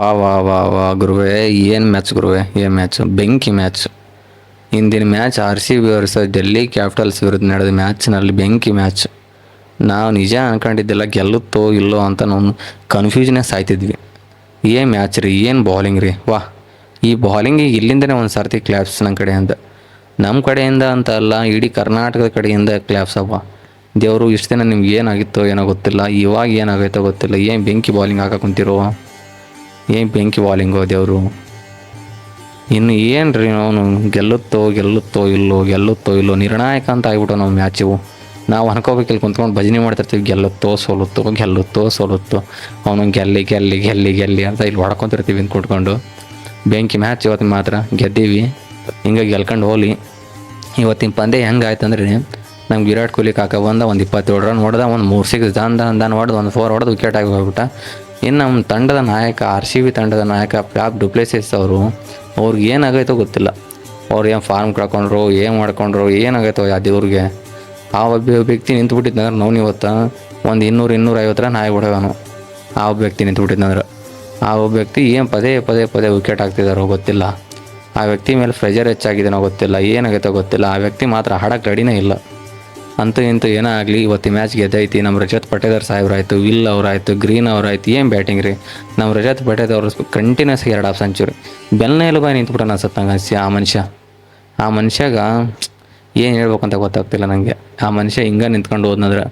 ವಾ ವಾ ವಾ ವಾ, ಗುರುವೆ, ಏನು ಮ್ಯಾಚ್ ಗುರುವೆ, ಏನು ಮ್ಯಾಚ್ ಬೆಂಕಿ ಮ್ಯಾಚ್ ಇಂದಿನ match R C B versus Delhi Capitals ವಿರುದ್ಧ ನಡೆದ ಮ್ಯಾಚ್ನಲ್ಲಿ ಬೆಂಕಿ ಮ್ಯಾಚ್ ನಾವು ನಿಜ ಅನ್ಕೊಂಡಿದ್ದಿಲ್ಲ ಗೆಲ್ಲುತ್ತೋ ಇಲ್ಲೋ ಅಂತ ನಾವು ಕನ್ಫ್ಯೂಷನೇ ಸಾಯ್ತಿದ್ವಿ. ಏನು ಮ್ಯಾಚ್ ರೀ, ಏನು ಬೌಲಿಂಗ್ ರೀ? ವಾ, ಈ ಬೌಲಿಂಗಿಗೆ ಇಲ್ಲಿಂದನೇ ಒಂದು ಸರ್ತಿ ಕ್ಲಾಪ್ಸ್ ನನ್ನ ಕಡೆಯಿಂದ ನಮ್ಮ ಕಡೆಯಿಂದ ಅಂತ ಅಲ್ಲ, ಇಡೀ ಕರ್ನಾಟಕದ ಕಡೆಯಿಂದ ಕ್ಲಾಪ್ಸ್ ಅವ. ದೇವರು ಇಷ್ಟು ದಿನ ನಿಮ್ಗೆ ಏನಾಗಿತ್ತೋ ಏನೋ ಗೊತ್ತಿಲ್ಲ, ಇವಾಗ ಏನಾಗೈತೋ ಗೊತ್ತಿಲ್ಲ, ಏನು ಬೆಂಕಿ ಬೌಲಿಂಗ್ ಹಾಕಕ್ಕೆ ಏನು ಬೆಂಕಿ ಬಾಲಿಂಗ್ ದೇವರು? ಇನ್ನು ಏನು ರೀ ಅವನು? ಗೆಲ್ಲುತ್ತೋ ಗೆಲ್ಲುತ್ತೋ ಇಲ್ಲೋ ಗೆಲ್ಲುತ್ತೋ ಇಲ್ಲೋ? ನಿರ್ಣಾಯಕ ಅಂತ ಆಗ್ಬಿಟ್ಟು ನಾವು ಮ್ಯಾಚು ನಾವು ಅನ್ಕೋಬೇಕಿಲ್ಲಿ, ಕುಂತ್ಕೊಂಡು ಭಜನೆ ಮಾಡ್ತಿರ್ತೀವಿ. ಗೆಲ್ಲುತ್ತೋ, ಸೋಲುತ್ತೋ ಗೆಲ್ಲುತ್ತೋ, ಸೋಲುತ್ತೋ. ಅವನು ಗೆಲ್ಲಿ ಗೆಲ್ಲಿ ಗೆಲ್ಲಿ ಗೆಲ್ಲಿ ಅಂತ ಇಲ್ಲಿ ಹೊಡ್ಕೊತಿರ್ತೀವಿ ಅಂತ ಕುಟ್ಕೊಂಡು ಬೆಂಕಿ ಮ್ಯಾಚ್ ಇವತ್ತು ಮಾತ್ರ. ಗೆದ್ದೀವಿ. ಹಿಂಗೆ ಗೆಲ್ಕೊಂಡು ಹೋಲಿ ಇವತ್ತಿನ ಪಂದ್ಯ ಹೆಂಗೆ ಆಯ್ತಂದ್ರೆ ನಮ್ಗೆ ವಿರಾಟ್ ಕೊಹ್ಲಿ ಕಾಕ ಬಂದ ಒಂದು ಇಪ್ಪತ್ತೇಳು ರನ್ ಹೊಡೆದ, ಒಂದು ಮೂರು ಸಿಕ್ಸ್ ದಾನ್ ದಾನ್ ದಾನ್ ಹೊಡೆದು, ಒಂದು ಫೋರ್ ಹೊಡೆದು ವಿಕೆಟ್ ಆಗಿ ಹೋಗ್ಬಿಟ್ಟ. ಇನ್ನು ನಮ್ಮ ತಂಡದ ನಾಯಕ, ಆರ್ ಸಿ ಬಿ ತಂಡದ ನಾಯಕ ಪ್ಯಾಪ್ ಡುಪ್ಲೆಸಿಸ್ ಅವರು, ಅವ್ರಿಗೆ ಏನಾಗೈತೋ ಗೊತ್ತಿಲ್ಲ. ಅವ್ರು ಏನು ಫಾರ್ಮ್ ಕಳ್ಕೊಂಡ್ರು, ಏನು ಮಾಡ್ಕೊಂಡ್ರು, ಏನಾಗೈತೋ ಆ ದೇವ್ರಿಗೆ. ಆ ಒಬ್ಬ ವ್ಯಕ್ತಿ ನಿಂತ್ಬಿಟ್ಟಿದ್ನಂದ್ರೆ ನಾವು ಇವತ್ತು ಒಂದು ಇನ್ನೂರು, ಇನ್ನೂರೈವತ್ತರ ನಾಯಿ ಆಗಿಬಿಡವನು ಆ ಒಬ್ಬ ವ್ಯಕ್ತಿ ನಿಂತ್ಬಿಟ್ಟಿದ್ನಂದ್ರೆ. ಆ ಒಬ್ಬ ವ್ಯಕ್ತಿ ಏನು ಪದೇ ಪದೇ ಪದೇ ವಿಕೆಟ್ ಹಾಕ್ತಿದ್ದಾರೋ ಗೊತ್ತಿಲ್ಲ. ಆ ವ್ಯಕ್ತಿ ಮೇಲೆ ಪ್ರೆಷರ್ ಹೆಚ್ಚಾಗಿದೆನೋ ಗೊತ್ತಿಲ್ಲ, ಏನಾಗೈತೋ ಗೊತ್ತಿಲ್ಲ. ಆ ವ್ಯಕ್ತಿ ಮಾತ್ರ ಹಾಡಕ್ಕೆ ರೆಡಿನೇ ಇಲ್ಲ. ಅಂತೂ ಇಂತೂ ಏನೇ ಆಗಲಿ, ಇವತ್ತು ಮ್ಯಾಚ್ ಗೆದ್ದೈತಿ ನಮ್ಮ ರಜತ್ ಪಟೇದರ್ ಸಾಹೇಬ್ರಾಯ್ತು, ವಿಲ್ ಅವರಾಯ್ತು, ಗ್ರೀನ್ ಅವರಾಯ್ತು, ಏನು ಬ್ಯಾಟಿಂಗ್ ರೀ? ನಮ್ಮ ರಜತ್ ಪಟೇದವ್ರು ಕಂಟಿನ್ಯೂಸ್ ಎರಡು ಹಾಫ್ ಸೆಂಚುರಿ ಬೆನ್ನ ಬಾಯಿ ನಿಂತ್ಬಿಟ್ಟು ಅನ್ಸತ್ತಂಗೆ ಅನಿಸಿ ಆ ಮನುಷ್ಯ. ಆ ಮನುಷ್ಯಾಗ ಏನು ಹೇಳ್ಬೇಕು ಅಂತ ಗೊತ್ತಾಗ್ತಿಲ್ಲ ನನಗೆ ಆ ಮನುಷ್ಯ ಹಿಂಗೆ ನಿಂತ್ಕೊಂಡು ಹೋದ್ನಂದ್ರೆ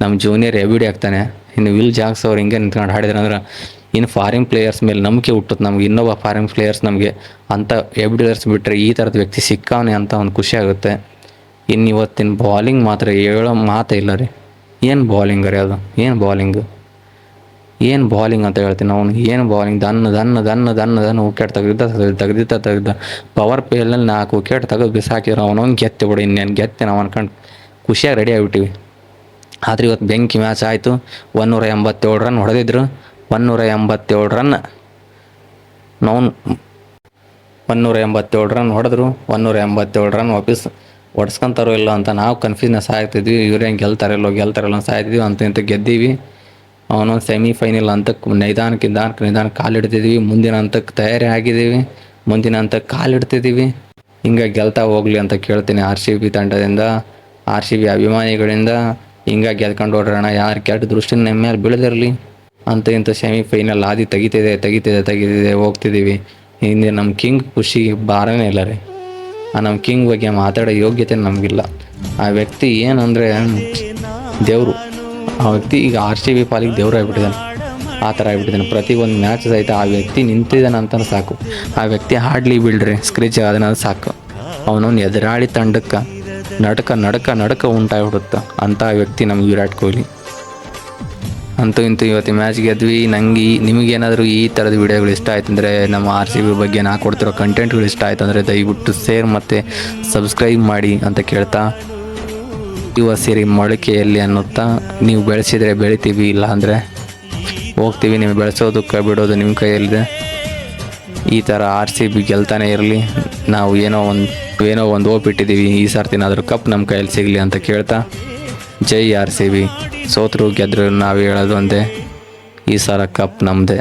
ನಮ್ಮ ಜೂನಿಯರ್ ಎಬಿಡಿ ಆಗ್ತಾನೆ. ಇನ್ನು ವಿಲ್ ಜಾಕ್ಸ್ ಅವ್ರು ಹಿಂಗೆ ನಿಂತ್ಕೊಂಡು ಹಾಡಿದ್ರಂದ್ರೆ ಇನ್ನು ಫಾರಿನ್ ಪ್ಲೇಯರ್ಸ್ ಮೇಲೆ ನಂಬಿಕೆ ಹುಟ್ಟುತ್ತೆ ನಮ್ಗೆ. ಇನ್ನೊಬ್ಬ ಫಾರಿನ್ ಪ್ಲೇಯರ್ಸ್ ನಮಗೆ ಅಂಥ ಎಬಿಡಿಯರ್ಸ್ ಬಿಟ್ಟರೆ ಈ ಥರದ ವ್ಯಕ್ತಿ ಸಿಕ್ಕಾವನೆ ಅಂತ ಒಂದು ಖುಷಿ ಆಗುತ್ತೆ. ಇನ್ನು ಇವತ್ತಿನ ಬಾಲಿಂಗ್ ಮಾತ್ರ ಹೇಳೋ ಮಾತೇ ಇಲ್ಲ ರೀ. ಏನು ಬಾಲಿಂಗ್ ರೀ ಅದು? ಏನು ಬಾಲಿಂಗ್ ಏನು ಬಾಲಿಂಗ್ ಅಂತ ಹೇಳ್ತೀನಿ ಅವನು. ಏನು ಬಾಲಿಂಗ್ ದನ್ನ ದನ್ನ ದನ್ನ ದನ್ನ ದನ್ನ ವಿಕೆಟ್ ತೆಗೆದಿದ್ದ ತೆಗೆದಿದ್ದ ತೆಗೆದ ಪವರ್ ಪ್ಲೇನಲ್ಲಿ ನಾಲ್ಕು ವಿಕೆಟ್ ತೆಗೆದು ಬಿಸಾಕಿರೋ ಅವನವ್ನು ಗೆತ್ತಿ ಬಿಡು ಇನ್ನೇನು ಗೆತ್ತೆ ನಾವು ಅನ್ಕೊಂಡು ಖುಷಿಯಾಗಿ ರೆಡಿ ಆಗಿಬಿಟ್ಟಿವಿ. ಆದರೆ ಇವತ್ತು ಬೆಂಕಿ ಮ್ಯಾಚ್ ಆಯಿತು. ಒನ್ನೂರ ಎಂಬತ್ತೇಳು ರನ್ ಹೊಡೆದಿದ್ರು. ಒನ್ನೂರ ಎಂಬತ್ತೇಳು ರನ್ ನಾವು ಒನ್ನೂರ ಎಂಬತ್ತೇಳು ರನ್ ಹೊಡೆದ್ರು. ಒನ್ನೂರ ಎಂಬತ್ತೇಳು ರನ್ ವಾಪಸ್ ಹೊಡ್ಸ್ಕೊಂತಾರೋ ಇಲ್ಲ ಅಂತ ನಾವು ಕನ್ಫ್ಯೂಸ್ನೆಸ್ ಆಗ್ತಿದ್ವಿ ಇವ್ರು ಹೆಂಗೆ ಗೆಲ್ತಾರಿಲ್ಲೋ ಗೆಲ್ತಾರೆ ಇಲ್ಲೋ ಸಾಯ್ತಿದ್ವಿ. ಅಂತ ಇಂತ ಗೆದ್ದೀವಿ. ಅವನು ಸೆಮಿಫೈನಲ್ ಅಂತಕ್ಕೆ ನಿಧಾನಕ್ಕೆ ನಿಧಾನಕ್ಕೆ ನಿಧಾನಕ್ಕೆ ಕಾಲಿಡ್ತಿದ್ವಿ ಮುಂದಿನ ಹಂತಕ್ಕೆ ತಯಾರಿ ಆಗಿದ್ದೀವಿ. ಮುಂದಿನ ಹಂತಕ್ಕೆ ಕಾಲಿಡ್ತಿದ್ದೀವಿ ಹಿಂಗೆ ಗೆಲ್ತಾ ಹೋಗ್ಲಿ ಅಂತ ಕೇಳ್ತೀನಿ ಆರ್ ಸಿ ಬಿ ತಂಡದಿಂದ, ಆರ್ ಸಿ ಬಿ ಅಭಿಮಾನಿಗಳಿಂದ. ಹಿಂಗೆ ಗೆದ್ಕೊಂಡು ಹೊಡ್ರೋಣ ಯಾರು ಕೆಟ್ಟ ದೃಷ್ಟಿ ನಮ್ಮ ಮೇಲೆ ಬೀಳದಿರಲಿ. ಅಂತ ಇಂಥ ಸೆಮಿಫೈನಲ್ ಆದಿ ತೆಗಿತಿದೆ ತೆಗಿತಿದೆ ತೆಗಿತಿದೆ, ಹೋಗ್ತಿದ್ದೀವಿ. ಹಿಂದೆ ನಮ್ಮ ಕಿಂಗ್ ಖುಷಿ ಬಾರನೇ ಇಲ್ಲ ರೀ. ನಮ್ಮ ಕಿಂಗ್ ಬಗ್ಗೆ ಮಾತಾಡೋ ಯೋಗ್ಯತೆ ನಮಗಿಲ್ಲ. ಆ ವ್ಯಕ್ತಿ ಏನಂದರೆ ದೇವರು. ಆ ವ್ಯಕ್ತಿ ಈಗ ಆರ್ ಸಿ ಬಿ ಪಾಲಿಗೆ ದೇವ್ರು ಆಗಿಬಿಟ್ಟಿದ್ದಾನೆ. ಆ ಥರ ಆಗಿಬಿಟ್ಟಿದ್ದಾನೆ. ಪ್ರತಿ ಒಂದು ಮ್ಯಾಚ್ ಸಹಿತ ಆ ವ್ಯಕ್ತಿ ನಿಂತಿದ್ದಾನೆ ಅಂತ ಸಾಕು. ಆ ವ್ಯಕ್ತಿ ಹಾಡ್ಲಿ ಬಿಡ್ರಿ ಸ್ಕ್ರೀಚ್ ಅದನ್ನ ಸಾಕು. ಅವನೊಂದು ಎದುರಾಳಿ ತಂಡಕ್ಕೆ ನಡಕ ನಡಕ ನಡಕ ಅಂತ ಆ ವ್ಯಕ್ತಿ ನಮ್ಗೆ ವಿರಾಟ್ ಕೊಹ್ಲಿ. ಅಂತೂ ಇಂತೂ ಇವತ್ತು ಮ್ಯಾಚ್ ಗೆದ್ವಿ ನಂಗೆ ಈ- ನಿಮಗೇನಾದರೂ ಈ ಥರದ ವಿಡಿಯೋಗಳು ಇಷ್ಟ ಆಯ್ತು ಅಂದರೆ ನಮ್ಮ ಆರ್ ಸಿ ಬಿ ಬಗ್ಗೆ ನಾ ಕೊಡ್ತಿರೋ ಕಂಟೆಂಟ್ಗಳು ಇಷ್ಟ ಆಯ್ತು ಅಂದರೆ ದಯವಿಟ್ಟು ಶೇರ್ ಮತ್ತು ಸಬ್ಸ್ಕ್ರೈಬ್ ಮಾಡಿ ಅಂತ ಕೇಳ್ತಾ ಯುವ ಸೇರಿ ಮೊಳಕೆಯಲ್ಲಿ ಅನ್ನುತ್ತಾ ನೀವು ಬೆಳೆಸಿದರೆ ಬೆಳಿತೀವಿ, ಇಲ್ಲ ಅಂದರೆ ಹೋಗ್ತೀವಿ. ನೀವು ಬೆಳೆಸೋದಕ್ಕೆ ಬಿಡೋದು ನಿಮ್ಮ ಕೈಯಲ್ಲಿದೆ. ಈ ಥರ ಆರ್ ಸಿ ಬಿ ಗೆಲ್ತಾನೆ ಇರಲಿ. ನಾವು ಏನೋ ಒಂದು ಏನೋ ಒಂದು ಓಪ್ ಇಟ್ಟಿದ್ದೀವಿ. ಈ ಸರ್ತಿನಾದರೂ ಕಪ್ ನಮ್ಮ ಕೈಯಲ್ಲಿ ಸಿಗಲಿ ಅಂತ ಕೇಳ್ತಾ ಜೈ ಆರ್ ಸಿ ಬಿ. ಸೋತರು ಗೆದ್ರು ನಾವು ಹೇಳೋದು ಒಂದೇ ಈ ಸಲ ಕಪ್ ನಮ್ಮದೇ